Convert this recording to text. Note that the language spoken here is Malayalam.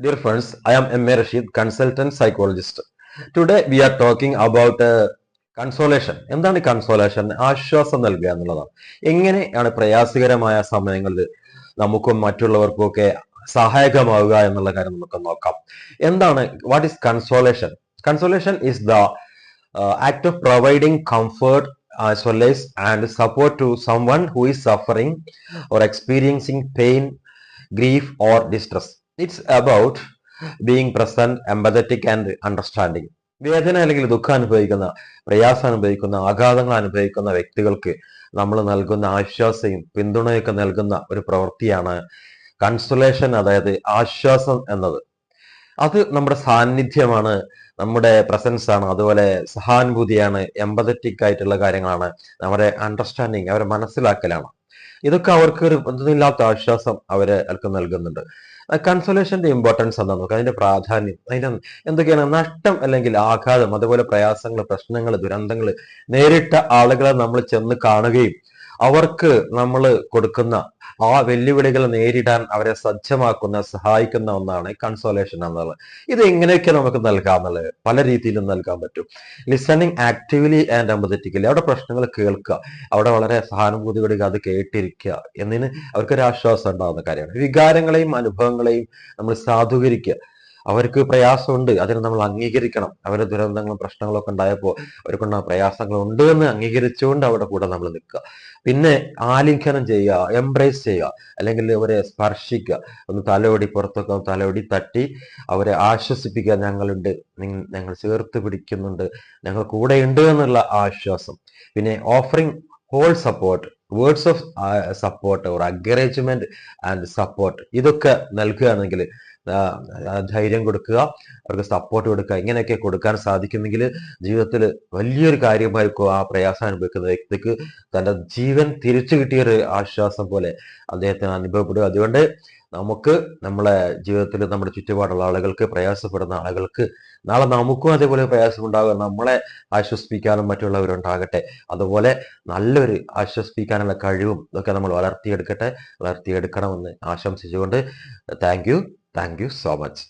Dear friends I am M A Rasheed consultant psychologist today we are talking about consolation എന്താണ് കൺസോളേഷൻ ആശ്വാസം നൽകുക എന്നുള്ളതാണ്. എങ്ങനെയാണ് പ്രയാസകരമായ സമയങ്ങളിൽ നമുക്കും മറ്റുള്ളവർക്കും ഒക്കെ സഹായകമാവുക എന്നുള്ള കാര്യം നമുക്ക് നോക്കാം. എന്താണ് what is consolation consolation is the act of providing comfort as well as and support to someone who is suffering or experiencing pain grief or distress It's about being present empathetic, and understanding വേദന അല്ലെങ്കിൽ ദുഃഖം അനുഭവിക്കുന്ന പ്രയാസം അനുഭവിക്കുന്ന ആഘാതങ്ങൾ അനുഭവിക്കുന്ന വ്യക്തികൾക്ക് നമ്മൾ നൽകുന്ന ആശ്വാസയും പിന്തുണയൊക്കെ നൽകുന്ന ഒരു പ്രവൃത്തിയാണ് കൺസുലേഷൻ അതായത് ആശ്വാസം എന്നത്. അത് നമ്മുടെ സാന്നിധ്യമാണ് നമ്മുടെ പ്രസൻസ് ആണ് അതുപോലെ സഹാനുഭൂതിയാണ് എമ്പതറ്റിക് ആയിട്ടുള്ള കാര്യങ്ങളാണ്. നമ്മുടെ അണ്ടർസ്റ്റാൻഡിങ് അവരെ മനസ്സിലാക്കലാണ്. ഇതൊക്കെ അവർക്ക് ഒരു ഒന്നുമില്ലാത്ത ആശ്വാസം അവരെ അവർക്ക് നൽകുന്നുണ്ട്. കൺസോലേഷന്റെ ഇമ്പോർട്ടൻസ് എന്താ നോക്കുക അതിന്റെ പ്രാധാന്യം അതിന്റെ എന്തൊക്കെയാണ്? നഷ്ടം അല്ലെങ്കിൽ ആഘാതം അതുപോലെ പ്രയാസങ്ങൾ പ്രശ്നങ്ങൾ ദുരന്തങ്ങൾ നേരിട്ട ആളുകളെ നമ്മൾ ചെന്ന് കാണുകയും അവർക്ക് നമ്മൾ കൊടുക്കുന്ന ആ വെല്ലുവിളികൾ നേരിടാൻ അവരെ സജ്ജമാക്കുന്ന സഹായിക്കുന്ന ഒന്നാണ് കൺസോലേഷൻ എന്നുള്ളത്. ഇത് എങ്ങനെയൊക്കെ നമുക്ക് നൽകാം എന്നുള്ളത് പല രീതിയിലും നൽകാൻ പറ്റും. ലിസണിങ് ആക്റ്റീവ്ലി ആൻഡ് എമ്പതറ്റിക്കലി അവിടെ പ്രശ്നങ്ങൾ കേൾക്കുക. അവിടെ വളരെ സഹാനുഭൂതിയോടെ അത് കേട്ടിരിക്കുക എന്നതിന് അവർക്കൊരു ആശ്വാസം ഉണ്ടാകുന്ന കാര്യമാണ്. വികാരങ്ങളെയും അനുഭവങ്ങളെയും നമ്മൾ സാധൂകരിക്കുക. അവർക്ക് പ്രയാസമുണ്ട്. അതിനെ നമ്മൾ അംഗീകരിക്കണം. അവരുടെ ദുരന്തങ്ങളും പ്രശ്നങ്ങളും ഒക്കെ ഉണ്ടായപ്പോൾ അവർക്കുണ്ടായ പ്രയാസങ്ങൾ ഉണ്ട് എന്ന് അംഗീകരിച്ചുകൊണ്ട് അവിടെ കൂടെ നമ്മൾ നിൽക്കുക. പിന്നെ ആലിംഗനം ചെയ്യുക എംബ്രേസ് ചെയ്യുക അല്ലെങ്കിൽ അവരെ സ്പർശിക്കുക. ഒന്ന് തലയോടി പുറത്തൊക്കെ ഒന്ന് തലയോടി തട്ടി അവരെ ആശ്വസിപ്പിക്കുക. ഞങ്ങളുണ്ട്. ഞങ്ങൾ ചേർത്ത് പിടിക്കുന്നുണ്ട്. ഞങ്ങൾ കൂടെയുണ്ട് എന്നുള്ള ആശ്വാസം. പിന്നെ offering whole support words of support or encouragement and support ഇതൊക്കെ നൽകുകയാണെങ്കിൽ ധൈര്യം കൊടുക്കുക അവർക്ക് സപ്പോർട്ട് കൊടുക്കുക ഇങ്ങനെയൊക്കെ കൊടുക്കാൻ സാധിക്കുമെങ്കിൽ ജീവിതത്തിൽ വലിയൊരു കാര്യമായിരിക്കും ആ പ്രയാസം അനുഭവിക്കുന്ന വ്യക്തിക്ക് തന്റെ ജീവൻ തിരിച്ചു കിട്ടിയൊരു ആശ്വാസം പോലെ അദ്ദേഹത്തിന് അനുഭവപ്പെടുക. അതുകൊണ്ട് നമുക്ക് നമ്മളെ ജീവിതത്തിൽ നമ്മുടെ ചുറ്റുപാടുള്ള ആളുകൾക്ക് പ്രയാസപ്പെടുന്ന ആളുകൾക്ക് നാളെ നമുക്കും അതേപോലെ പ്രയാസം ഉണ്ടാകുക നമ്മളെ ആശ്വസിപ്പിക്കാനും മറ്റുള്ളവരുണ്ടാകട്ടെ. അതുപോലെ നല്ലൊരു ആശ്വസിപ്പിക്കാനുള്ള കഴിവും ഇതൊക്കെ നമ്മൾ വളർത്തിയെടുക്കട്ടെ. വളർത്തിയെടുക്കണമെന്ന് ആശംസിച്ചുകൊണ്ട് thank you thank you so much